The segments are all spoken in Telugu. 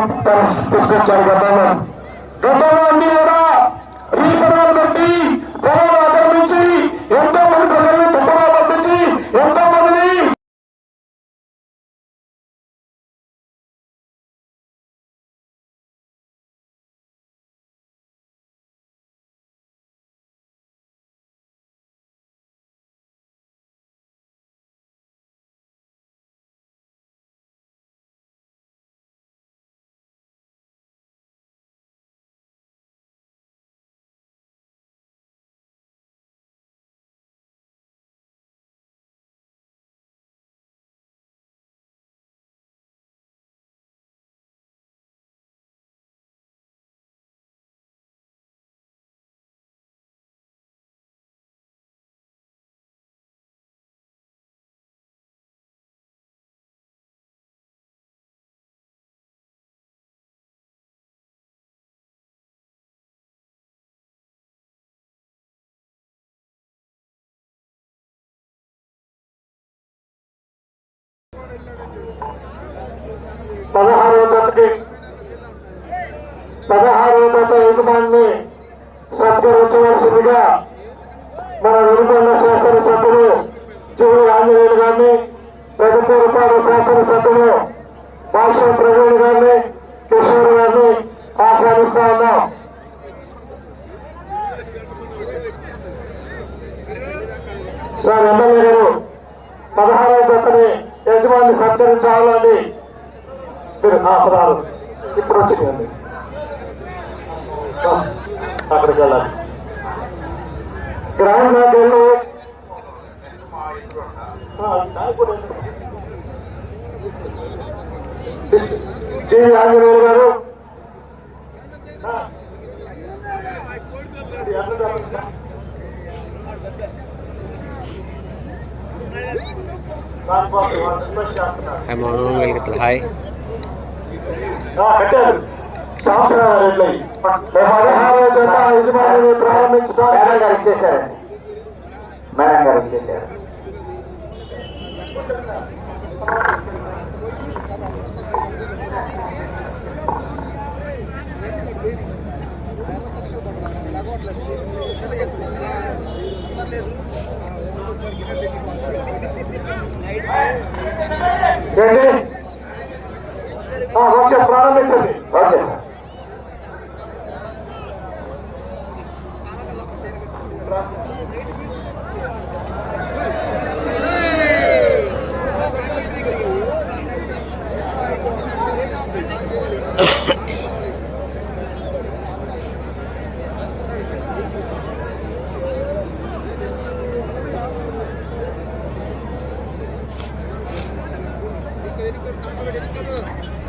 terus terus kejar gantungan gantungan di orang పదహారవ పదహారవ జత యజమాని సత్కరించవలసిందిగా మన వెనుకొండ శాసనసభ్యులు జీవుడు ఆంజనేయులు గారిని పెద్దపూరపాడు శాసనసభ్యులు భాష ప్రవీణ్ గారిని కిషోర్ గారిని ఆహ్వానిస్తా ఉన్నాం. సార్ ఎమ్మెల్యే గారు పదహారవ జతని యజమాని సత్కరించాలండి. మీరు ఆ పదాలు ఇప్పుడు వచ్చిందండి ఆ, అక్కడికి వెళ్ళాలి. గ్రాండ్ నాకు వెళ్ళు. జీవి ఆంజనేయులు గారు. ఆ వాళ్ళు రిక్వెస్ట్ చేస్తున్నారు హాయ్ మనం వెల్కట్ల హాయ్ ఆ, కట్టారు సంవత్సరాల రేట్లు అయ్యి. జత యజమానిని ప్రారంభించడం మేడం గారు ఇచ్చేశారండి. మేడం గారు ఇచ్చేశారు ఏంటి ఆ, ఓకే ప్రారంభించండి okay sir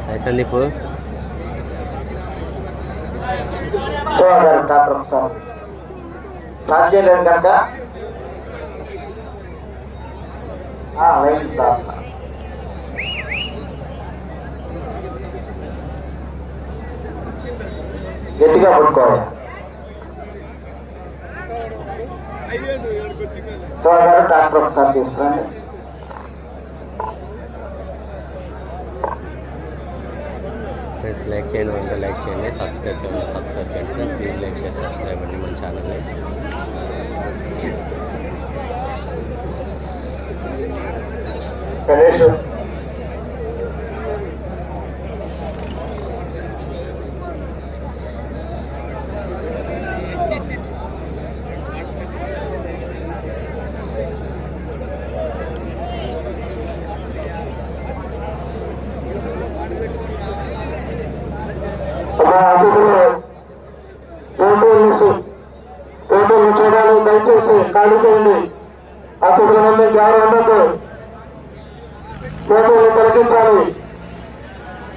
hi Sandeep Shiva garu doctor ఒకసారి స్టార్ట్ చేయలేదు కనుక. లైన్ సార్ గట్టిగా పట్టుకోవాలి. శివ గారు డాక్టర్ ఒకసారి తీసుకురండి. ఫ్రెండ్స్ లైక్ చేయండి అంటే లైక్ చేయండి సబ్స్క్రైబ్ చేయండి సబ్స్క్రైబ్ చేయండి ప్లీజ్ లైక్ షేర్ సబ్స్క్రైబ్ అండి మన ఛానల్ని గణేష్ మా అతిథులు పోటీలు నుంచి పోటీలు చూడాలి దయచేసి ఖాళీ చేయండి అతిథుల మంది ఎవరు ఉండద్దు పోటీలు కలిగించాలి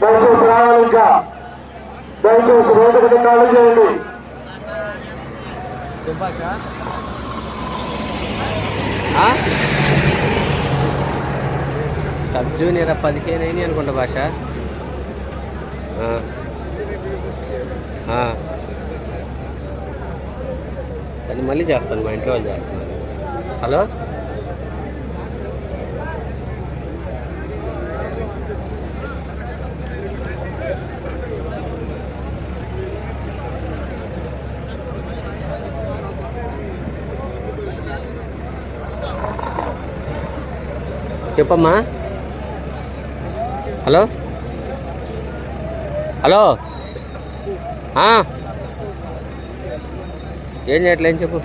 దయచేసి రావాలి ఇంకా. దయచేసి రోడ్డుకి ఖాళీ చేయండి. సబ్ జూనియర్ పదిహేను అయినాయి అనుకుంటా భాష. కానీ మళ్ళీ చేస్తాను మా ఇంట్లో వాళ్ళు చేస్తున్నారు. హలో? చెప్పమ్మా. హలో? హలో? ఏం చేయట్లేని చెప్పు.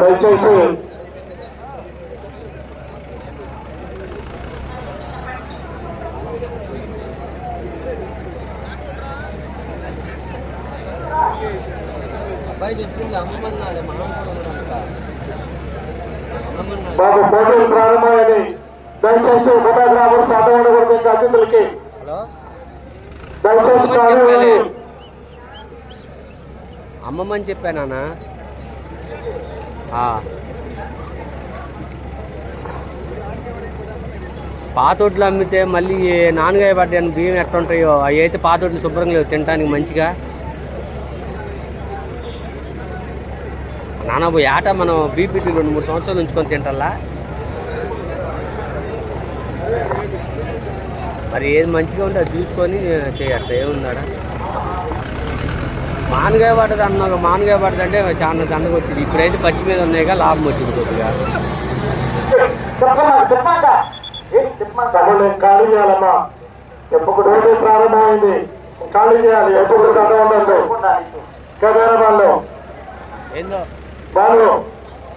దయచేసి అబ్బాయి చెప్పింది అమ్మమన్నాడు బాబు పోటీలు ప్రారంభమైంది దయచేసి ఉండకూడదు ఇంకా అతిథులకి దయచేసి. అమ్మమ్మని చెప్పానా పాతొడ్లు అమ్మితే మళ్ళీ నాన్నగాయ పడ్డాను బియ్యం ఎట్టుంటాయో అవి అయితే పాతొడ్లు శుభ్రంగా లేవు తినడానికి మంచిగా. నాన్న పోయి ఆట మనం బీపీటీ రెండు మూడు సంవత్సరాలు ఉంచుకొని తింటల్లా మరి ఏది మంచిగా ఉంటే అది చూసుకొని చేయట్లా ఏముందాడా? మానగాయ పడ్డది అన్నాక మానగాయ పడ్డది అంటే చాలా దండగా వచ్చింది. ఇప్పుడైతే పచ్చి మీద ఉన్నాయిగా లాభం వచ్చింది కొద్దిగా. ఖాళీ చేయాలమ్మా. ఎప్పుడు పోటీ ప్రారంభమైంది. ఖాళీ చేయాలి ఎప్పుడు అడ్డం ఉండద్దు ఉండాలి. కదేరా వాళ్ళు ఏందో? వాళ్ళు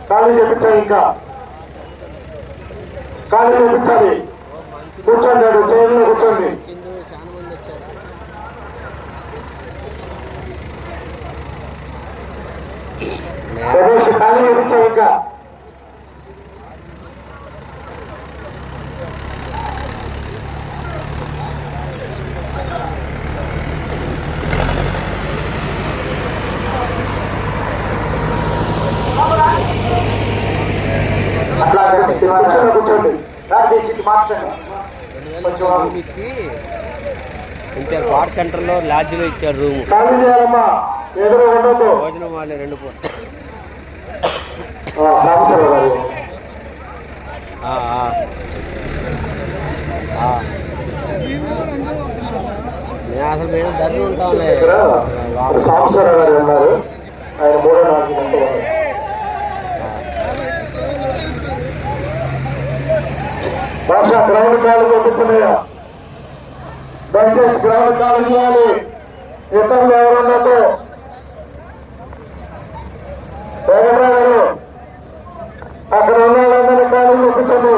ఖాళీ చేపించాలి ఇంకా. ఖాళీ చేపించాలి. కూర్చోండి వచ్చింది చాలా మంది వచ్చారు రమేష్ ఖాళీ చేపించాలి ఇంకా కూర్చోండి. మార్చండి. ఇచ్చి ఇచ్చారు వార్డ్ సెంటర్లో లాడ్జ్లో ఇచ్చారు రూము. ఖాళీ చేయాలమ్మా. ఎదురు ఉండొద్దు. భోజనం వాళ్ళే రెండు పూట. నేను అసలు మేము ధరలు ఉంటాంలే గారు ఉన్నారు. ఆయన మూడో నాలుగు గంటలు బహుశా గ్రౌండ్ కాలు పంపిస్తున్నాయా దయచేసి గ్రౌండ్ కాలు చేయాలి ఇతరులు ఎవరన్నాతో వెంకటరావు గారు అక్కడ ఉన్న వాళ్ళందరినీ కాలు చూపించండి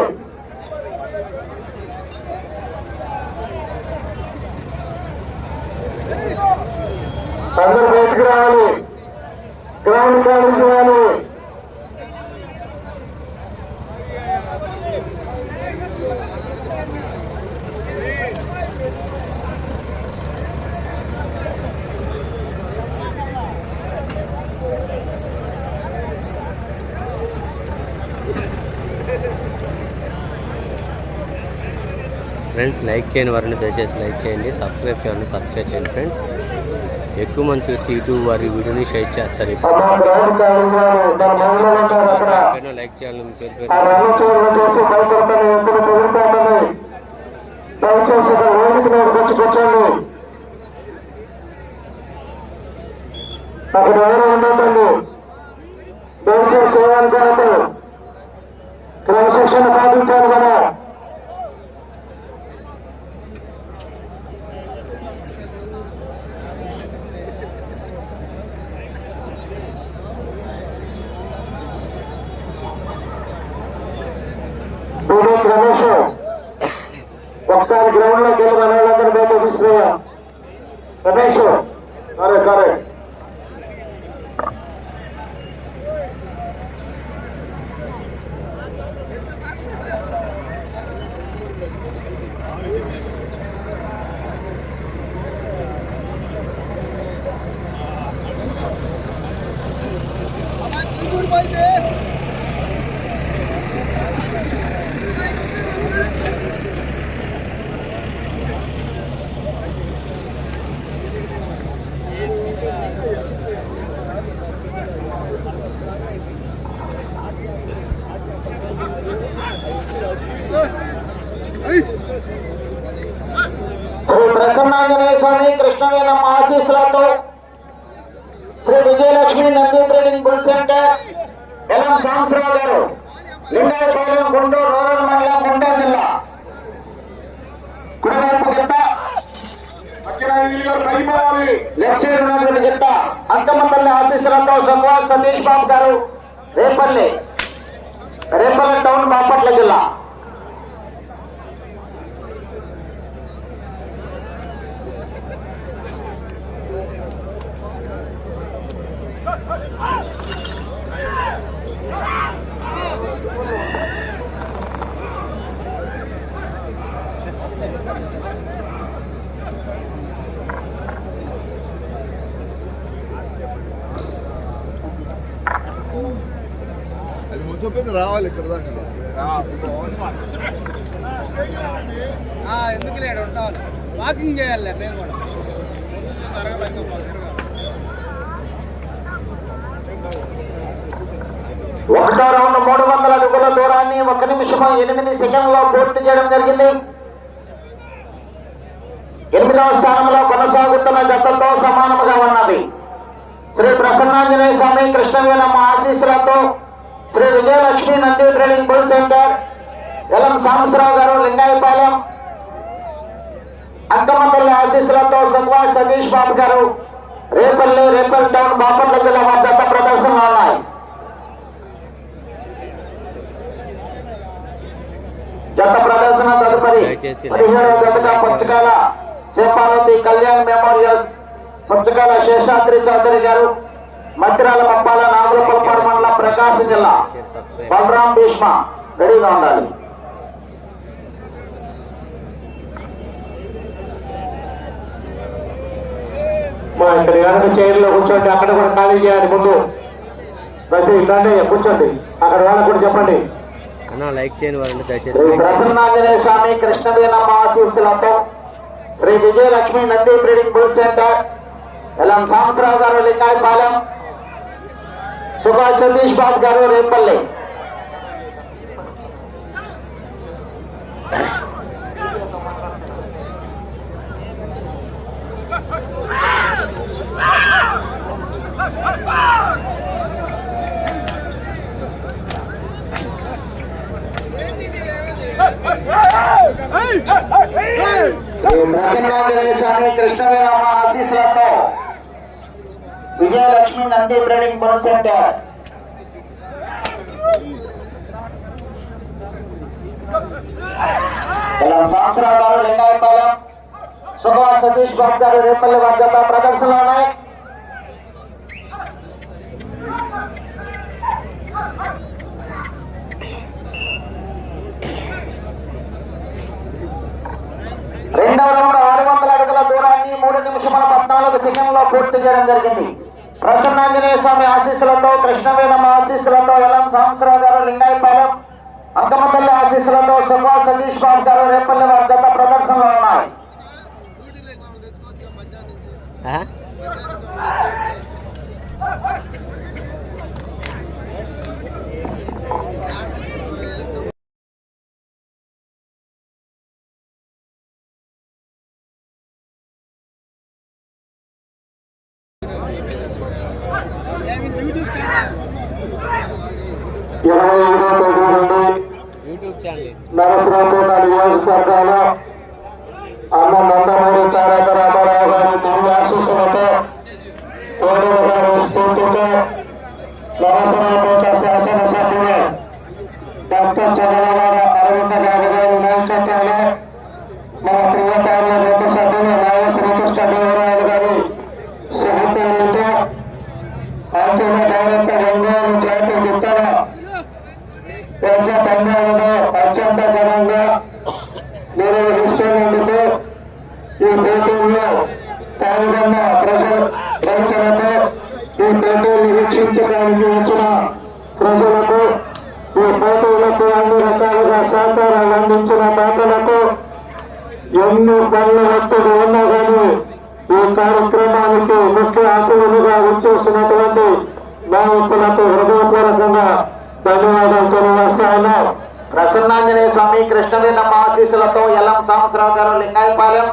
అందరు బయటికి రావాలి గ్రౌండ్ ఖాళీ చేయాలి ఫ్రెండ్స్ లైక్ చేయని వారిని దయచేసి లైక్ చేయండి సబ్స్క్రైబ్ చేయండి సబ్స్క్రైబ్ చేయండి ఫ్రెండ్స్. ఎక్కువ మంది చూస్తే యూట్యూబ్ వారి వీడియోని షేర్ చేస్తారు ఇప్పుడు. లైక్ చేయాలని పేరు పేరు అక్కడ ఎవరు దయచేసి ఏమనుకోవద్దు క్రమశిక్షణ పాటించాలి కదా. ఒకసారి గ్రౌండ్లోకి వెళ్ళి మన వాళ్ళందరూ బయట తీసుకురా రమేష్ సరే సరే. Shri Swami Krishnavenamma Shri Vijayalakshmi Nandi trading bull centre Elam Samsarao garu Lingayapalem Guntur rural మండలం గుంటూరు జిల్లా. కుడివైపు గిత్త లెఫ్ట్ సైడ్ ఉన్నటువంటి గిత్త. అంకమతల్లి ఆశీస్సులతో సత్వాల్ సతీష్ బాబు గారు రేపల్లి రేపల్లి టౌన్ బాపట్ల జిల్లా. అది మొత్తం పెద్ద రావాలి ఇక్కడ దాకా ఎందుకు లేడు ఉంటాను వాకింగ్ చేయాలి మేము కూడా ఒకటో రౌండ్ మూడు వందల అడుగుల దూరాన్ని ఒక నిమిషం ఎనిమిది సెకండ్లో పూర్తి చేయడం జరిగింది. ఎనిమిదవ స్థానంలో కొనసాగుతున్న జతతో సమానముగా ఉన్నది. శ్రీ ప్రసన్నాంజనేయ స్వామి కృష్ణవేలమ్మ ఆశీస్సులతో Shri Vijayalakshmi Nandi trading bull centre Elam Sambasrao garu Lingayapalem Ankamatalli ఆశీస్సులతో సుభాష్ సతీష్ బాబు గారు రేపల్లి రేపల్లి టౌన్ బాపట్ల జిల్లా వద్ద ప్రదర్శనలు ఉన్నాయి జత ప్రదర్శన తదుపరి దయచేసి పుచ్చకాల శేపావతి కళ్యాణ్ మెమోరియల్స్ పుచ్చకాల శేషాద్రి చౌదరి గారు మద్రాల మప్పాల నాగులపల్పాడు మండలం ప్రకాశం జిల్లా బలరాం భీష్మ రెడీగా ఉండాలి. మా ఇక్కడ కనుక చైర్లో కూర్చోండి అక్కడ కూడా ఖాళీ చేయాలి ముందు. ప్రతి ఇట్లాంటి కూర్చోండి అక్కడ వాళ్ళకు కూడా చెప్పండి. అన్న లైక్ చేయని వారండి దయచేసి ప్రసన్నాంజనేయ స్వామి కృష్ణవేనమ్మ ఆశీస్సులతో Shri Vijayalakshmi Nandi breeding bull centre Elam Sambasivarao garu Lingayapalem Subhash Satish Babu గారు రేపల్లి Ah! ప్రసన్నాంజనేయ స్వామి కృష్ణవేనమ్మ ఆశీస్సులతో Vijayalakshmi Nandi breeding board centre. సంవత్సరాలు లింగాయపాలెం సుభాష్ సతీష్ బాబు గారు రేపల్లి వద్ద ప్రదర్శన ఉన్నాయి రెండవ రౌండ్ ఆరు వందల అడుగుల దూరాన్ని మూడు నిమిషముల పద్నాలుగు సెకండ్లో పూర్తి చేయడం జరిగింది. ప్రసన్నాంజనేయ స్వామి ఆశీస్సులతో కృష్ణవేణమ్మ ఆశీస్సులతో ఎలం సాంబశివరావు గారు లింగాయపాలెం అంకమతల్లి ఆశీస్సులతో సుభాష్ సతీష్ బాబు గారు రేపల్లి వారి జత ప్రదర్శనలో ఉన్నాయి. నరసరావుపేట శాసనసభ్యులు డాక్టర్ చంద్రబాబు అరవింద గారి గారి నాయకత్వంలో మన ప్రియకార్య రెండు సభ్యులు నాయ గారి అంతిమ డైరెక్టర్ ఒంగోలు జాతి గుత్తల పెద్ద అత్యంత ఘనంగా నిర్వహిస్తున్నందుకు ఈ పోటీల్లో పాల్గొన్న ప్రజలు రైతులకు పోటీలు వీక్షించడానికి వచ్చిన ప్రజలకు ఈ పోటీలకు అన్ని రకాలుగా సహకారాలు అందించిన దాతలకు ఎన్ని పనుల ఒత్తిడి ఉన్నా కానీ ఈ కార్యక్రమానికి ముఖ్య అతిథులుగా వచ్చేసినటువంటి నాయకులకు హృదయపూర్వకంగా ధన్యవాదాలు తెలియజేస్తా ఉన్నాం. ప్రసన్నాంజనేయ స్వామి కృష్ణవేణమ్మ ఆశీస్సులతో ఎల్లం సాంబశివరావు గారు లింగాయపాలెం.